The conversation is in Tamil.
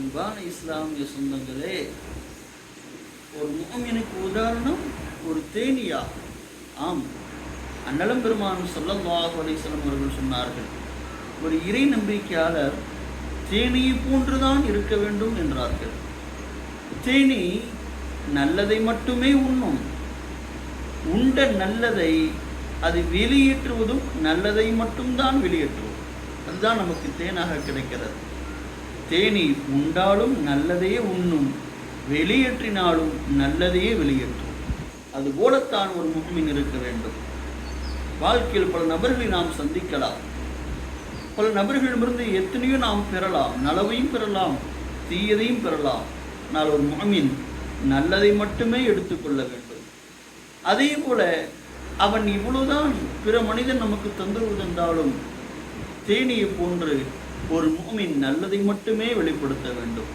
அன்பான இஸ்லாமிய சொந்தங்களே ஒரு முகமினுக்கு உதாரணம் ஒரு தேனியா. ஆம் அன்னலம் பெருமான் சொல்லல்லாஹு அலைஹிஸ்ஸலாம் அவர்கள் சொன்னார்கள் ஒரு இறை நம்பிக்கையாளர் தேனியை போன்றுதான் இருக்க வேண்டும் என்றார்கள். தேனி நல்லதை மட்டுமே உண்ணும். உண்ட நல்லதை அது வெளியேற்றுவதும் நல்லதை மட்டும்தான் வெளியேற்றுவோம். அதுதான் நமக்கு தேனாக கிடைக்கிறது. தேநீர் உண்டாலும் நல்லதையே உண்ணும் வெளியேற்றினாலும் நல்லதையே வெளியேற்றும். அதுபோலத்தான் ஒரு முகமின் இருக்க வேண்டும். வாழ்க்கையில் பல நபர்களை நாம் சந்திக்கலாம். பல நபர்களிடமிருந்து எத்தனையோ நாம் பெறலாம். நலவையும் பெறலாம் தீயதையும் பெறலாம். ஆனால் ஒரு முகமின் நல்லதை மட்டுமே எடுத்துக்கொள்ள வேண்டும். அதே போல அவன் இவ்வளவுதான் பிற மனிதன் நமக்கு தொந்தரவு தந்தாலும் தேனியை போன்று ஒரு மூமின் நல்லதை மட்டுமே வெளிப்படுத்த வேண்டும்.